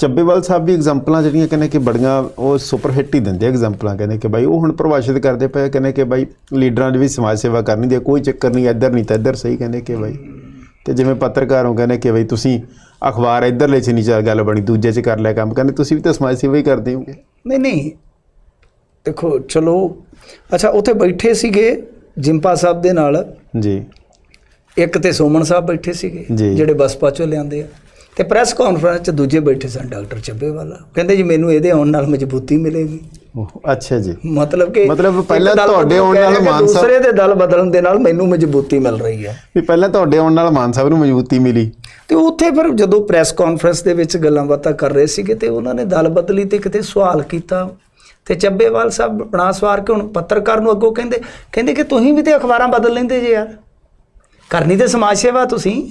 ਚੱਬੇਵਾਲ ਸਾਹਿਬ ਵੀ ਐਗਜ਼ਾਮਪਲਾਂ ਜਿਹੜੀਆਂ ਕਹਿੰਦੇ ਕਿ ਬੜੀਆਂ ਉਹ ਸੁਪਰ ਹਿੱਟ ਹੀ ਦਿੰਦੇ ਐਗਜ਼ਾਮਪਲਾਂ ਕਹਿੰਦੇ ਕਿ ਬਾਈ ਉਹ ਹੁਣ ਪ੍ਰਭਾਸ਼ਿਤ ਕਰਦੇ ਪਏ ਕਹਿੰਦੇ ਕਿ ਬਾਈ ਲੀਡਰਾਂ ਦੀ ਵੀ ਸਮਾਜ ਸੇਵਾ ਕਰਨੀ ਦੀ ਕੋਈ ਚੱਕਰ ਨਹੀਂ ਇੱਧਰ ਨਹੀਂ ਤਾਂ ਇੱਧਰ ਸਹੀ ਕਹਿੰਦੇ ਕਿ ਬਾਈ। ਤੇ ਜਿਵੇਂ ਪੱਤਰਕਾਰ ਹੋ ਕਹਿੰਦੇ ਕਿ ਬਾਈ ਤੁਸੀਂ ਅਖਬਾਰ ਇੱਧਰਲੇ 'ਚ ਨਹੀਂ ਚੱਲ ਗੱਲ ਬਣੀ ਦੂਜੇ 'ਚ ਕਰ ਲਿਆ ਕੰਮ ਕਹਿੰਦੇ ਤੁਸੀਂ ਵੀ ਤਾਂ ਸਮਾਜ ਸੇਵਾ ਹੀ ਕਰਦੇ ਹੋਗੇ। ਨਹੀਂ ਨਹੀਂ। ਦੇਖੋ ਚਲੋ। ਅੱਛਾ ਉੱਥੇ ਬੈਠੇ ਸੀਗੇ ਜਿੰਪਾ ਸਾਹਿਬ ਦੇ ਨਾਲ। ਜੀ। ਇੱਕ ਤੇ ਸੋਮਨ ਸਾਹਿਬ ਬੈਠੇ ਸੀਗੇ। ਜਿਹੜੇ ਬਸਪਾ ਚੋਂ ਲਿਆਂਦੇ ਆ। ਤੇ ਪ੍ਰੈਸ ਕਾਨਫਰੰਸ 'ਚ ਦੂਜੇ ਬੈਠੇ ਸਨ ਡਾਕਟਰ ਚੱਬੇਵਾਲਾ ਕਹਿੰਦੇ ਜੀ ਮੈਨੂੰ ਇਹਦੇ ਆਉਣ ਨਾਲ ਮਜ਼ਬੂਤੀ ਮਿਲੇਗੀ। ਅੱਛਾ ਜੀ। ਮਤਲਬ ਕਿ ਮਤਲਬ ਪਹਿਲਾਂ ਤੁਹਾਡੇ ਆਉਣ ਨਾਲ ਮਾਨ ਸਾਹਿਬ- ਦੂਸਰੇ ਦੇ ਦਲ ਬਦਲਣ ਦੇ ਨਾਲ ਮੈਨੂੰ ਮਜ਼ਬੂਤੀ ਮਿਲ ਰਹੀ ਹੈ। ਵੀ ਪਹਿਲਾਂ ਤੁਹਾਡੇ ਆਉਣ ਨਾਲ ਮਾਨ ਸਾਹਿਬ ਨੂੰ ਮਜ਼ਬੂਤੀ ਮਿਲੀ। ਤੇ ਉੱਥੇ ਫਿਰ ਜਦੋਂ ਪ੍ਰੈਸ ਕਾਨਫਰੰਸ ਦੇ ਵਿੱਚ ਗੱਲਾਂ ਬਾਤਾਂ ਕਰ ਰਹੇ ਸੀਗੇ ਤੇ ਉਹਨਾਂ ਨੇ ਦਲ ਬਦਲੀ ਤੇ ਕਿਤੇ ਸਵਾਲ ਕੀਤਾ। ਤੇ ਚੱਬੇਵਾਲ ਸਾਹਿਬ ਬਣਾ ਸਵਾਰ ਕੇ ਹੁਣ ਪੱਤਰਕਾਰ ਨੂੰ ਅੱਗੋਂ ਕਹਿੰਦੇ ਕਹਿੰਦੇ ਕਿ ਤੁਸੀਂ ਵੀ ਤੇ ਅਖਬਾਰਾਂ ਬਦਲ ਲੈਂਦੇ ਜੇ ਯਾਰ। ਕਰਨੀ ਤੇ ਸਮਾਜ ਸੇਵਾ ਤੁਸੀਂ।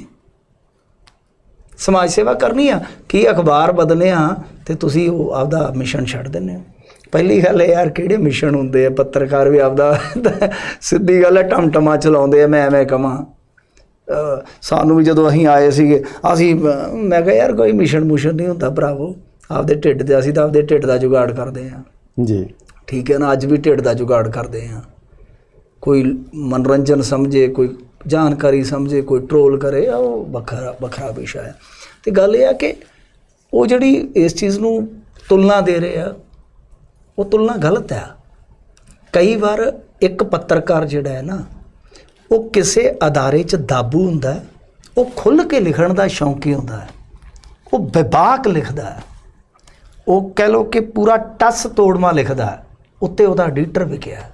ਸਮਾਜ ਸੇਵਾ ਕਰਨੀ ਆ। ਕੀ ਅਖਬਾਰ ਬਦਲੇ ਆ ਤੇ ਤੁਸੀਂ ਉਹ ਆਪਦਾ ਮਿਸ਼ਨ ਛੱਡ ਦਿੰਦੇ ਹੋ। ਪਹਿਲੀ ਗੱਲ ਇਹ ਯਾਰ ਕਿਹੜੇ ਮਿਸ਼ਨ ਹੁੰਦੇ ਆ? ਪੱਤਰਕਾਰ ਵੀ ਆਪਦਾ ਸਿੱਧੀ ਗੱਲ ਹੈ ਟਮਟਮਾ ਚਲਾਉਂਦੇ ਆ ਮੈਂ ਐਵੇਂ ਅਹ ਸਾਨੂੰ ਵੀ ਜਦੋਂ ਅਸੀਂ ਆਏ ਸੀਗੇ ਅਸੀਂ ਮੈਂ ਕਿਹਾ ਯਾਰ ਕੋਈ ਮਿਸ਼ਨ ਮੁਸ਼ਨ ਨਹੀਂ ਹੁੰਦਾ ਭਰਾਵੋ। ਆਪਦੇ ਢਿੱਡ ਦੇ ਅਸੀਂ ਤਾਂ ਆਪਦੇ ਢਿੱਡ ਦਾ ਜੁਗਾੜ ਕਰਦੇ ਆ। ਜੀ। ਠੀਕ ਹੈ ਨਾ ਅੱਜ ਵੀ ਢਿੱਡ ਦਾ ਜੁਗਾੜ ਕਰਦੇ ਆ। ਕੋਈ ਮਨੋਰੰਜਨ ਸਮਝੇ ਕੋਈ ਜਾਣਕਾਰੀ ਸਮਝੇ ਕੋਈ ਟਰੋਲ ਕਰੇ ਆ ਉਹ ਵੱਖਰਾ ਵੱਖਰਾ ਵਿਸ਼ਾ ਹੈ। ਤੇ ਗੱਲ ਇਹ ਆ ਕਿ ਉਹ ਜਿਹੜੀ ਇਸ ਚੀਜ਼ ਨੂੰ ਤੁਲਨਾ ਦੇ ਰਹੇ ਆ ਉਹ ਤੁਲਨਾ ਗਲਤ ਹੈ। ਕਈ ਵਾਰ ਇੱਕ ਪੱਤਰਕਾਰ ਜਿਹੜਾ ਹੈ ਨਾ ਉਹ ਕਿਸੇ ਅਦਾਰੇ 'ਚ ਦਾਬੂ ਹੁੰਦਾ ਹੈ ਉਹ ਖੁੱਲ੍ਹ ਕੇ ਲਿਖਣ ਦਾ ਸ਼ੌਂਕੀ ਹੁੰਦਾ ਹੈ। ਉਹ ਬੇਬਾਕ ਲਿਖਦਾ ਹੈ। ਉਹ ਕਹਿ ਲੋ ਕਿ ਪੂਰਾ ਟਸ ਤੋੜਮਾ ਲਿਖਦਾ ਹੈ। ਉੱਤੇ ਉਹਦਾ ਐਡੀਟਰ ਵੀ ਹੈ,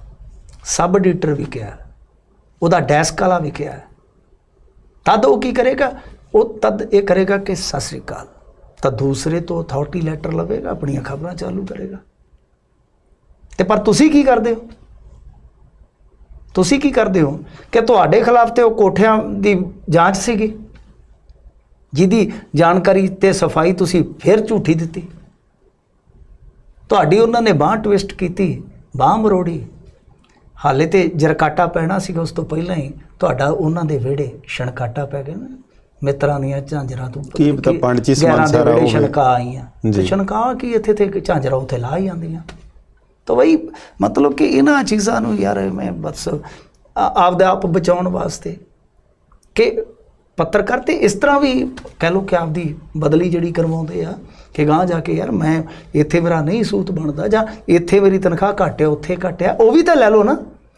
ਸਬ ਐਡੀਟਰ ਵਿਕਿਆ ਹੈ, ਉਹਦਾ ਡੈਸਕ ਵਾਲਾ ਵਿਕਿਆ ਹੈ। ਤਦ ਉਹ ਕੀ ਕਰੇਗਾ? ਉਹ ਤਦ ਇਹ ਕਰੇਗਾ ਕਿ ਸਤਿ ਸ੍ਰੀ ਅਕਾਲ। ਤਾਂ ਦੂਸਰੇ ਤੋਂ ਅਥਾਰਟੀ ਲੈਟਰ ਲਵੇਗਾ ਆਪਣੀਆਂ ਖਬਰਾਂ ਚਾਲੂ ਕਰੇਗਾ। ਤੇ ਪਰ ਤੁਸੀਂ ਕੀ ਕਰਦੇ ਹੋ? ਤੁਸੀਂ ਕੀ ਕਰਦੇ ਹੋ ਕਿ ਤੁਹਾਡੇ ਖਿਲਾਫ ਤੇ ਉਹ ਕੋਠਿਆਂ ਦੀ ਜਾਂਚ ਸੀਗੀ? ਜਿਹਦੀ ਜਾਣਕਾਰੀ ਤੇ ਸਫ਼ਾਈ ਤੁਸੀਂ ਫਿਰ ਝੂਠੀ ਦਿੱਤੀ। ਤੁਹਾਡੀ ਉਹਨਾਂ ਨੇ ਬਾਹ ਟਵਿਸਟ ਕੀਤੀ ਬਾਹ ਮਰੋੜੀ। ਹਾਲੇ ਤੇ ਜਰਕਾਟਾ ਪੈਣਾ ਸੀਗਾ ਉਸ ਤੋਂ ਪਹਿਲਾਂ ਹੀ ਤੁਹਾਡਾ ਉਹਨਾਂ ਦੇ ਵਿਹੜੇ ਛਣਕਾਟਾ ਪੈ ਗਿਆ ਨਾ ਮਿੱਤਰਾਂ ਦੀਆਂ ਝਾਂਜਰਾਂ ਤੋਂ ਕੀ ਪਤਾ ਪੰਡ ਹੀ ਸਮਾਨ ਸਾਰਾ ਹੋਵੇ। ਛਣਕਾ ਆਈਆਂ ਤੇ ਜੀ। ਛਣਕਾ ਕੀ ਇੱਥੇ ਤੇ ਝਾਂਜਰਾਂ ਉੱਥੇ ਲਾ ਹੀ ਜਾਂਦੀਆਂ ਤਾਂ ਬਈ ਮਤਲਬ ਕਿ ਇਹਨਾਂ ਚੀਜ਼ਾਂ ਨੂੰ ਯਾਰ ਮੈਂ ਬਸ ਆਪਦੇ ਆਪ ਬਚਾਉਣ ਵਾਸਤੇ ਕਿ ਪੱਤਰਕਾਰ ਤੇ ਇਸ ਤਰ੍ਹਾਂ ਵੀ ਕਹਿ ਲੋ ਕਿ ਆਪਦੀ ਬਦਲੀ ਜਿਹੜੀ ਕਰਵਾਉਂਦੇ ਆ ਕਿ ਗਾਂ ਜਾ ਕੇ ਯਾਰ ਮੈਂ ਇੱਥੇ ਮੇਰਾ ਨਹੀਂ ਸੂਤ ਬਣਦਾ ਜਾਂ ਇੱਥੇ ਮੇਰੀ ਤਨਖਾਹ ਘੱਟ ਹੈ ਉੱਥੇ ਘੱਟ ਹੈ ਉਹ ਵੀ ਤਾਂ ਲੈ ਲਓ ਨਾ।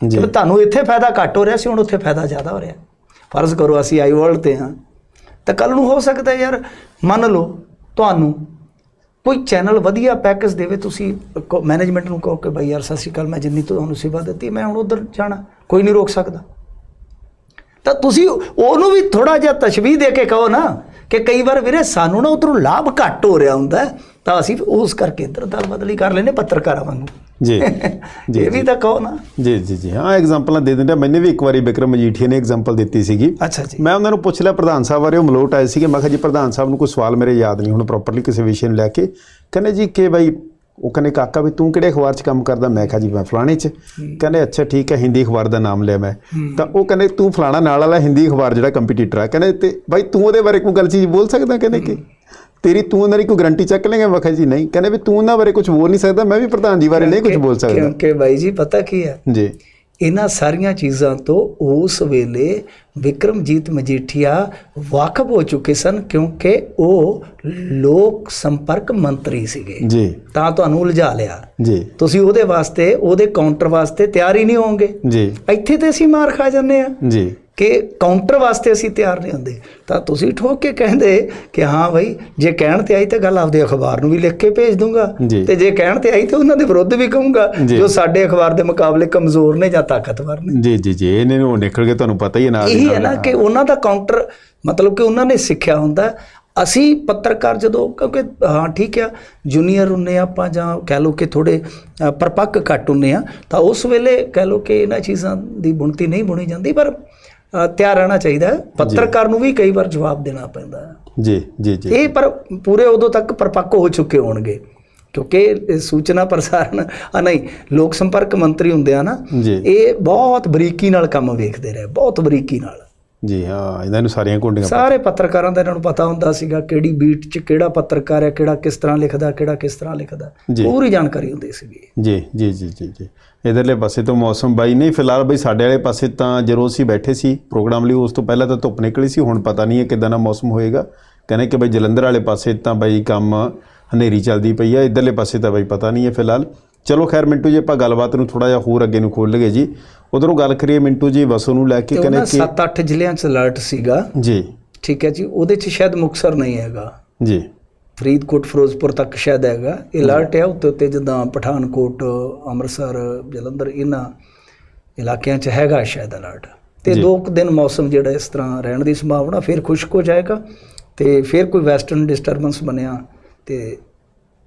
ਜੀ। ਤੁਹਾਨੂੰ ਇੱਥੇ ਫਾਇਦਾ ਘੱਟ ਹੋ ਰਿਹਾ ਸੀ ਹੁਣ ਉੱਥੇ ਫਾਇਦਾ ਜ਼ਿਆਦਾ ਹੋ ਰਿਹਾ। ਫਰਜ਼ ਕਰੋ ਅਸੀਂ ਆਈ ਵਰਲਡ ਤੇ ਹਾਂ। ਤਾਂ ਕੱਲ ਨੂੰ ਹੋ ਸਕਦਾ ਯਾਰ ਮੰਨ ਲਓ ਤੁਹਾਨੂੰ ਕੋਈ ਚੈਨਲ ਵਧੀਆ ਪੈਕੇਜ ਦੇਵੇ ਤੁਸੀਂ ਮੈਨੇਜਮੈਂਟ ਨੂੰ ਕਹੋ ਕਿ ਭਾਈ ਯਾਰ ਸਤਿ ਸ਼੍ਰੀ ਅਕਾਲ ਮੈਂ ਜਿੰਨੀ ਤੁਹਾਨੂੰ ਸੇਵਾ ਦਿੱਤੀ ਮੈਂ ਹੁਣ ਉਧਰ ਜਾਣਾ ਕੋਈ ਨਹੀਂ ਰੋਕ ਸਕਦਾ। ਤਾਂ ਤੁਸੀਂ ਉਹਨੂੰ ਵੀ ਥੋੜਾ ਜਿਹਾ ਤਸ਼ਬੀਹ ਦੇ ਕੇ ਕਹੋ ਨਾ ਕਿ ਕਈ ਵਾਰ ਵੀਰੇ ਸਾਨੂੰ ਨਾ ਉਧਰੋਂ ਲਾਭ ਘੱਟ ਹੋ ਰਿਹਾ ਹੁੰਦਾ ਤਾਂ ਅਸੀਂ ਉਸ ਕਰਕੇ ਇੱਧਰ ਦਲ ਬਦਲੀ ਕਰ ਲੈਨੇ ਪੱਤਰਕਾਰਾਂ ਵਾਂਗੂ। ਜੀ। ਜੀ ਇਹ ਵੀ ਤਾਂ ਕਹੋ ਨਾ। ਜੀ ਜੀ ਜੀ। ਹਾਂ ਐਗਜ਼ਾਮਪਲਾਂ ਦੇ ਦਿੰਦੇ। ਮੈंने ਵੀ ਇੱਕ ਵਾਰੀ ਵਿਕਰਮ ਮਜੀਠੀਆ ਨੇ ਐਗਜ਼ਾਮਪਲ ਦਿੱਤੀ ਸੀਗੀ। ਅੱਛਾ ਜੀ। ਮੈਂ ਉਹਨਾਂ ਨੂੰ ਪੁੱਛ ਲਿਆ ਪ੍ਰਧਾਨ ਸਾਹਿਬ ਬਾਰੇ ਉਹ ਮਲੋਟ ਆਏ ਸੀਗੇ। ਮੈਂ ਕਿਹਾ ਜੀ ਪ੍ਰਧਾਨ ਸਾਹਿਬ ਨੂੰ ਕੋਈ ਸਵਾਲ ਮੇਰੇ ਯਾਦ ਨਹੀਂ ਹੁਣ ਪ੍ਰੋਪਰਲੀ ਕਿਸੇ ਵਿਸ਼ੇ ਨੂੰ ਲੈ ਕੇ। ਕਹਿੰਦੇ ਜੀ ਕਿ ਬਈ ਉਹ ਕਹਿੰਦੇ ਕਾਕਾ ਵੀ ਤੂੰ ਕਿਹੜੇ ਅਖਬਾਰ 'ਚ ਕੰਮ ਕਰਦਾ? ਮੈਂ ਕਿਹਾ ਜੀ ਮੈਂ ਫਲਾਣੇ 'ਚ। ਕਹਿੰਦੇ ਅੱਛਾ ਠੀਕ ਹੈ ਹਿੰਦੀ ਅਖਬਾਰ ਦਾ ਨਾਮ ਲਿਆ ਮੈਂ। ਤਾਂ ਉਹ ਕਹਿੰਦੇ ਤੂੰ ਫਲਾਣਾ ਨਾਲ ਵਾਲਾ ਹਿੰਦੀ ਅਖਬਾਰ ਜਿਹੜਾ ਕੰਪੀਟੀਟਰ ਆ। ਕਹਿੰਦੇ ਤੇ ਬਾਈ ਤੂੰ ਉਹਦੇ ਬਾਰੇ ਕੋਈ ਗੱਲ ਚੀਜ਼ ਬੋਲ ਸਕਦਾ? ਕਹਿੰਦੇ ਕਿ ਤੇਰੀ ਤੂੰ ਉਹਨਾਂ ਦੀ ਕੋਈ ਗਰੰਟੀ ਚੱਕ ਲੇਗਾ? ਕਿਹਾ ਜੀ ਨਹੀਂ। ਕਹਿੰਦੇ ਵੀ ਤੂੰ ਉਹਨਾਂ ਬਾਰੇ ਕੁਝ ਬੋਲ ਨਹੀਂ ਸਕਦਾ। ਮੈਂ ਵੀ ਪ੍ਰਧਾਨ ਜੀ ਬਾਰੇ ਨਹੀਂ ਕੁਝ ਬੋਲ ਸਕਦਾ। ਕਿਉਂਕਿ ਬਾਈ ਜੀ ਪਤਾ ਕੀ ਹੈ ਜੀ। ਇਹਨਾਂ ਸਾਰੀਆਂ ਚੀਜ਼ਾਂ ਤੋਂ ਉਸ ਵੇਲੇ ਵਿਕਰਮਜੀਤ ਮਜੀਠੀਆ ਵਾਕਫ ਹੋ ਚੁੱਕੇ ਸਨ ਕਿਉਂਕਿ ਉਹ ਲੋਕ ਸੰਪਰਕ ਮੰਤਰੀ ਸੀਗੇ। ਜੀ। ਤਾਂ ਤੁਹਾਨੂੰ ਉਲਝਾ ਲਿਆ। ਜੀ। ਤੁਸੀਂ ਉਹਦੇ ਵਾਸਤੇ ਉਹਦੇ ਕਾਊਂਟਰ ਵਾਸਤੇ ਤਿਆਰ ਹੀ ਨਹੀਂ ਹੋਵੋਗੇ। ਜੀ। ਇੱਥੇ ਤੇ ਅਸੀਂ ਮਾਰ ਖਾ ਜਾਂਦੇ ਆ ਜੀ। ਕਿ ਕਾਊਂਟਰ ਵਾਸਤੇ ਅਸੀਂ ਤਿਆਰ ਨਹੀਂ ਹੁੰਦੇ ਤਾਂ ਤੁਸੀਂ ਠੋਕ ਕੇ ਕਹਿੰਦੇ ਕਿ ਹਾਂ ਭਾਈ ਜੇ ਕਹਿਣ ਤੇ ਆਈ ਤਾਂ ਗੱਲ ਆਪਦੇ ਅਖਬਾਰ ਨੂੰ ਵੀ ਲਿਖ ਕੇ ਭੇਜ ਦੂੰਗਾ। ਤੇ ਜੇ ਕਹਿਣ ਤੇ ਆਈ ਤਾਂ ਉਹਨਾਂ ਦੇ ਵਿਰੁੱਧ ਵੀ ਕਹੂੰਗਾ ਜੀ। ਸਾਡੇ ਅਖਬਾਰ ਦੇ ਮੁਕਾਬਲੇ ਕਮਜ਼ੋਰ ਨੇ ਜਾਂ ਤਾਕਤਵਰ ਨੇ ਜੀ ਜੀ ਜੀ ਇਹਨੇ ਨੂੰ ਨਿਕਲ ਕੇ ਤੁਹਾਨੂੰ ਪਤਾ ਹੀ ਹੈ ਨਾਲ ਇਹੀ ਹੈ। ਨਾ ਕਿ ਉਹਨਾਂ ਦਾ ਕਾਊਂਟਰ ਮਤਲਬ ਕਿ ਉਹਨਾਂ ਨੇ ਸਿੱਖਿਆ ਹੁੰਦਾ ਅਸੀਂ ਪੱਤਰਕਾਰ ਜਦੋਂ ਕਿਉਂਕਿ ਹਾਂ ਠੀਕ ਆ ਜੂਨੀਅਰ ਹੁੰਨੇ ਆਪਾਂ ਜਾਂ ਕਹਿ ਲਓ ਕਿ ਥੋੜੇ ਪਰਪੱਕ ਘੱਟ ਹੁੰਨੇ ਆ ਤਾਂ ਉਸ ਵੇਲੇ ਕਹਿ ਲਓ ਕਿ ਇਹਨਾਂ ਚੀਜ਼ਾਂ ਦੀ ਬੁਣਤੀ ਨਹੀਂ ਬੁਣੀ ਜਾਂਦੀ ਪਰ ਤਿਆਰ ਰਹਿਣਾ ਚਾਹੀਦਾ। ਪੱਤਰਕਾਰ ਨੂੰ ਵੀ ਕਈ ਵਾਰ ਜਵਾਬ ਦੇਣਾ ਪੈਂਦਾ। ਜੀ ਜੀ ਜੀ। ਇਹ ਪਰ ਪੂਰੇ ਉਦੋਂ ਤੱਕ ਪਰਪੱਕ ਹੋ ਚੁੱਕੇ ਹੋਣਗੇ। ਕਿਉਂਕਿ ਸੂਚਨਾ ਪ੍ਰਸਾਰਣ ਆ ਨਹੀਂ ਲੋਕ ਸੰਪਰਕ ਮੰਤਰੀ ਹੁੰਦੇ ਆ ਨਾ ਇਹ ਬਹੁਤ ਬਰੀਕੀ ਨਾਲ ਕੰਮ ਵੇਖਦੇ ਰਹੇ ਬਹੁਤ ਬਰੀਕੀ ਨਾਲ। ਜੀ ਹਾਂ ਇਹਨਾਂ ਨੂੰ ਸਾਰੀਆਂ ਕੁੰਡੀਆਂ ਸਾਰੇ ਪੱਤਰਕਾਰਾਂ ਦਾ ਇਹਨਾਂ ਨੂੰ ਪਤਾ ਹੁੰਦਾ ਸੀਗਾ ਕਿਹੜੀ ਬੀਟ 'ਚ ਕਿਹੜਾ ਪੱਤਰਕਾਰ ਹੈ ਕਿਹੜਾ ਕਿਸ ਤਰ੍ਹਾਂ ਲਿਖਦਾ ਕਿਹੜਾ ਕਿਸ ਤਰ੍ਹਾਂ ਲਿਖਦਾ। ਪੂਰੀ ਜਾਣਕਾਰੀ ਹੁੰਦੀ ਸੀਗੀ ਜੀ ਜੀ ਜੀ ਜੀ ਜੀ। ਇਧਰਲੇ ਪਾਸੇ ਤੋਂ ਮੌਸਮ ਬਾਈ ਨਹੀਂ ਫਿਲਹਾਲ ਬਈ ਸਾਡੇ ਵਾਲੇ ਪਾਸੇ ਤਾਂ ਜਦੋਂ ਅਸੀਂ ਬੈਠੇ ਸੀ ਪ੍ਰੋਗਰਾਮ ਲਈ ਉਸ ਤੋਂ ਪਹਿਲਾਂ ਤਾਂ ਧੁੱਪ ਨਿਕਲੀ ਸੀ ਹੁਣ ਪਤਾ ਨਹੀਂ ਹੈ ਕਿਦਾਂ ਦਾ ਮੌਸਮ ਹੋਏਗਾ। ਕਹਿੰਦੇ ਕਿ ਬਈ ਜਲੰਧਰ ਵਾਲੇ ਪਾਸੇ ਤਾਂ ਬਈ ਕੰਮ ਹਨੇਰੀ ਚੱਲਦੀ ਪਈ ਹੈ ਇਧਰਲੇ ਪਾਸੇ ਤਾਂ ਬਈ ਪਤਾ ਨਹੀਂ ਹੈ ਫਿਲਹਾਲ। ਚਲੋ ਖੈਰ ਮਿੰਟੂ ਜੀ ਆਪਾਂ ਗੱਲਬਾਤ ਨੂੰ ਥੋੜਾ ਜਿਹਾ ਹੋਰ ਅੱਗੇ ਨੂੰ ਖੋਲ ਲਈਏ ਜੀ। ਉਧਰੋਂ ਗੱਲ ਕਰੀਏ ਮਿੰਟੂ ਜੀ ਵਸੋਂ ਨੂੰ ਲੈ ਕੇ ਕਹਿੰਦੇ ਕਿ 7-8 ਜ਼ਿਲ੍ਹਿਆਂ 'ਚ ਅਲਰਟ ਸੀਗਾ। ਜੀ। ਠੀਕ ਹੈ ਜੀ ਉਹਦੇ 'ਚ ਸ਼ਾਇਦ ਮੁਕਸਰ ਨਹੀਂ ਹੈਗਾ। ਜੀ। ਫਰੀਦਕੋਟ ਫਿਰੋਜ਼ਪੁਰ ਤੱਕ ਸ਼ਾਇਦ ਹੈਗਾ। ਅਲਰਟ ਹੈ ਉੱਤੇ ਉੱਤੇ ਜਿੱਦਾਂ ਪਠਾਨਕੋਟ ਅੰਮ੍ਰਿਤਸਰ ਜਲੰਧਰ ਇਹਨਾਂ ਇਲਾਕਿਆਂ 'ਚ ਹੈਗਾ ਸ਼ਾਇਦ ਅਲਰਟ ਤੇ। ਦੋ ਕੁ ਦਿਨ ਮੌਸਮ ਜਿਹੜਾ ਇਸ ਤਰ੍ਹਾਂ ਰਹਿਣ ਦੀ ਸੰਭਾਵਨਾ ਫਿਰ ਖੁਸ਼ਕ ਹੋ ਜਾਏਗਾ ਤੇ ਫਿਰ ਕੋਈ ਵੈਸਟਰਨ ਡਿਸਟਰਬੈਂਸ ਬਣਿਆ ਤੇ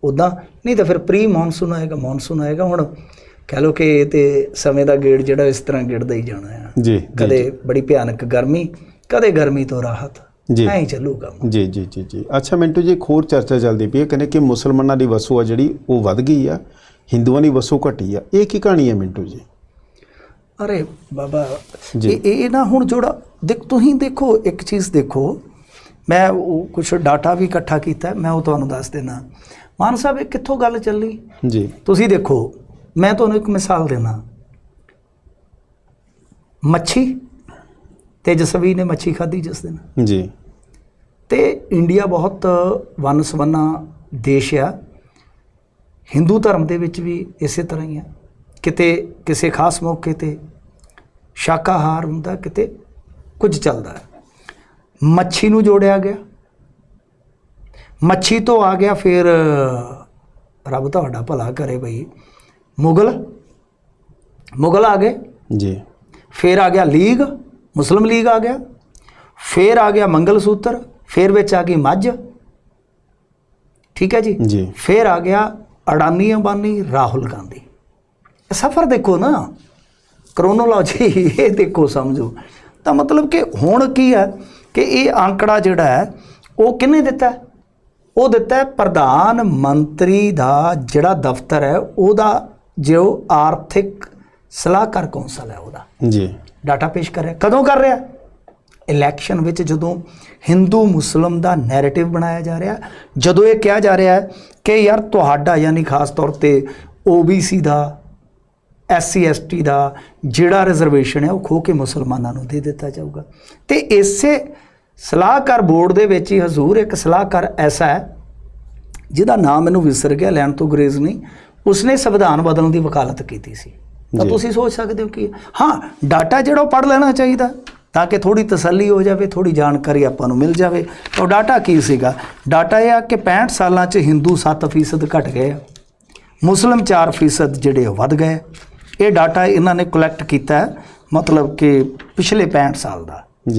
ਉਦਾਂ ਨਹੀਂ ਤਾਂ ਫਿਰ ਪ੍ਰੀ ਮੌਨਸੂਨ ਆਏਗਾ ਮੌਨਸੂਨ ਆਏਗਾ ਹੁਣ ਕਹਿ ਲਓ ਕਿ ਇਹ ਤੇ ਸਮੇਂ ਦਾ ਗੇੜ ਜਿਹੜਾ ਇਸ ਤਰ੍ਹਾਂ ਗਿੜਦਾ ਹੀ ਜਾਣਾ ਆ। ਜੀ ਕਦੇ ਬੜੀ ਭਿਆਨਕ ਗਰਮੀ ਕਦੇ ਗਰਮੀ ਤੋਂ ਰਾਹਤ। ਜੀ। ਐਂ ਹੀ ਚੱਲੂਗਾ ਜੀ ਜੀ ਜੀ ਜੀ। ਅੱਛਾ ਮਿੰਟੂ ਜੀ ਹੋਰ ਚਰਚਾ ਚੱਲਦੀ ਪਈ ਹੈ ਕਹਿੰਦੇ ਕਿ ਮੁਸਲਮਾਨਾਂ ਦੀ ਵਸੋਂ ਆ ਜਿਹੜੀ ਉਹ ਵੱਧ ਗਈ ਆ ਹਿੰਦੂਆਂ ਦੀ ਵਸੋਂ ਘਟੀ ਆ। ਇਹ ਕੀ ਕਹਾਣੀ ਹੈ ਮਿੰਟੂ ਜੀ? ਅਰੇ ਬਾਬਾ। ਇਹ ਇਹ ਨਾ ਹੁਣ ਜਿਹੜਾ ਦੇਖ ਤੁਸੀਂ ਦੇਖੋ ਇੱਕ ਚੀਜ਼ ਦੇਖੋ ਮੈਂ ਉਹ ਕੁਝ ਡਾਟਾ ਵੀ ਇਕੱਠਾ ਕੀਤਾ ਮੈਂ ਉਹ ਤੁਹਾਨੂੰ ਦੱਸ ਦੇਣਾ ਮਾਨ ਸਾਹਿਬ ਇਹ ਕਿੱਥੋਂ ਗੱਲ ਚੱਲੀ? ਜੀ। ਤੁਸੀਂ ਦੇਖੋ ਮੈਂ ਤੁਹਾਨੂੰ ਇੱਕ ਮਿਸਾਲ ਦੇਣਾ ਮੱਛੀ ਤੇਜਸਵੀ ਨੇ ਮੱਛੀ ਖਾਧੀ ਜਿਸ ਦਿਨ। ਜੀ। ਤੇ ਇੰਡੀਆ ਬਹੁਤ ਵੰਨ ਸਵੰਨਾ ਦੇਸ਼ ਆ। ਹਿੰਦੂ ਧਰਮ ਦੇ ਵਿੱਚ ਵੀ ਇਸੇ ਤਰ੍ਹਾਂ ਹੀ ਆ। ਕਿਤੇ ਕਿਸੇ ਖਾਸ ਮੌਕੇ ਤੇ ਸ਼ਾਕਾਹਾਰ ਹੁੰਦਾ ਕਿਤੇ ਕੁਝ ਚੱਲਦਾ। ਹੈ ਮੱਛੀ ਨੂੰ ਜੋੜਿਆ ਗਿਆ। ਮੱਛੀ ਤੋਂ ਆ ਗਿਆ ਫਿਰ ਰੱਬ ਤੁਹਾਡਾ ਭਲਾ ਕਰੇ ਬਈ। ਮੁਗਲ ਮੁਗਲ ਆ ਗਏ। ਜੀ। ਫਿਰ ਆ ਗਿਆ ਲੀਗ ਮੁਸਲਿਮ ਲੀਗ ਆ ਗਿਆ। ਫਿਰ ਆ ਗਿਆ ਮੰਗਲ ਸੂਤਰ ਫਿਰ ਵਿੱਚ ਆ ਗਈ ਮੱਝ। ਠੀਕ ਹੈ ਜੀ? ਜੀ। ਫਿਰ ਆ ਗਿਆ ਅਡਾਨੀ ਅੰਬਾਨੀ ਰਾਹੁਲ ਗਾਂਧੀ। ਸਫਰ ਦੇਖੋ ਨਾ। ਕ੍ਰੋਨੋਲੋਜੀ ਇਹ ਦੇਖੋ ਸਮਝੋ। ਤਾਂ ਮਤਲਬ ਕਿ ਹੁਣ ਕੀ ਹੈ? ਕਿ ਇਹ ਅੰਕੜਾ ਜਿਹੜਾ ਹੈ ਉਹ ਕਿਹਨੇ ਦਿੱਤਾ? ਉਹ ਦਿੱਤਾ ਪ੍ਰਧਾਨ ਮੰਤਰੀ ਦਾ ਜਿਹੜਾ ਦਫ਼ਤਰ ਹੈ ਉਹਦਾ ਜੋ ਆਰਥਿਕ ਸਲਾਹਕਾਰ ਕੌਂਸਲ ਹੈ ਉਹਦਾ। ਜੀ। ਡਾਟਾ ਪੇਸ਼ ਕਰ ਰਿਹਾ। ਕਦੋਂ ਕਰ ਰਿਹਾ? ਇਲੈਕਸ਼ਨ ਵਿੱਚ ਜਦੋਂ ਹਿੰਦੂ ਮੁਸਲਮ ਦਾ ਨੈਰੇਟਿਵ ਬਣਾਇਆ ਜਾ ਰਿਹਾ ਜਦੋਂ ਇਹ ਕਿਹਾ ਜਾ ਰਿਹਾ ਹੈ ਕਿ ਯਾਰ ਤੁਹਾਡਾ ਯਾਨੀ ਖਾਸ ਤੌਰ ਤੇ OBC ਦਾ ਐਸਸੀ ਐਸਟੀ ਦਾ ਜਿਹੜਾ ਰਿਜ਼ਰਵੇਸ਼ਨ ਹੈ ਉਹ ਖੋ ਕੇ ਮੁਸਲਮਾਨਾਂ ਨੂੰ ਦੇ ਦਿੱਤਾ ਜਾਊਗਾ। ਤੇ ਇਸੇ ਸਲਾਹਕਾਰ ਬੋਰਡ ਦੇ ਵਿੱਚ ਹੀ ਹਜ਼ੂਰ ਇੱਕ ਸਲਾਹਕਾਰ ਐਸਾ ਹੈ ਜਿਹਦਾ ਨਾਮ ਮੈਨੂੰ ਵਿਸਰ ਗਿਆ ਲੈਣ ਤੋਂ ਗਰੇਜ਼ ਨਹੀਂ। ਉਸਨੇ ਸੰਵਿਧਾਨ ਬਦਲਣ ਦੀ ਵਕਾਲਤ ਕੀਤੀ ਸੀ। ਤਾਂ। ਤੁਸੀਂ ਸੋਚ ਸਕਦੇ ਹੋ ਕਿ ਹਾਂ ਡਾਟਾ ਜਿਹੜਾ ਪੜ੍ਹ ਲੈਣਾ ਚਾਹੀਦਾ ਤਾਂ ਕਿ ਥੋੜੀ ਤਸੱਲੀ ਹੋ ਜਾਵੇ ਥੋੜੀ ਜਾਣਕਾਰੀ ਆਪਾਂ ਨੂੰ ਮਿਲ ਜਾਵੇ। ਤਾਂ ਡਾਟਾ ਕੀ ਸੀਗਾ? ਡਾਟਾ ਇਹ ਆ ਕਿ 65 ਸਾਲਾਂ 'ਚ ਹਿੰਦੂ 7% ਘਟ ਗਏ ਆ। ਮੁਸਲਿਮ 4% ਜਿਹੜੇ ਵੱਧ ਗਏ। ਇਹ ਡਾਟਾ ਇਹਨਾਂ ਨੇ ਕਲੈਕਟ ਕੀਤਾ ਮਤਲਬ ਕਿ ਪਿਛਲੇ 65 ਸਾਲ ਦਾ।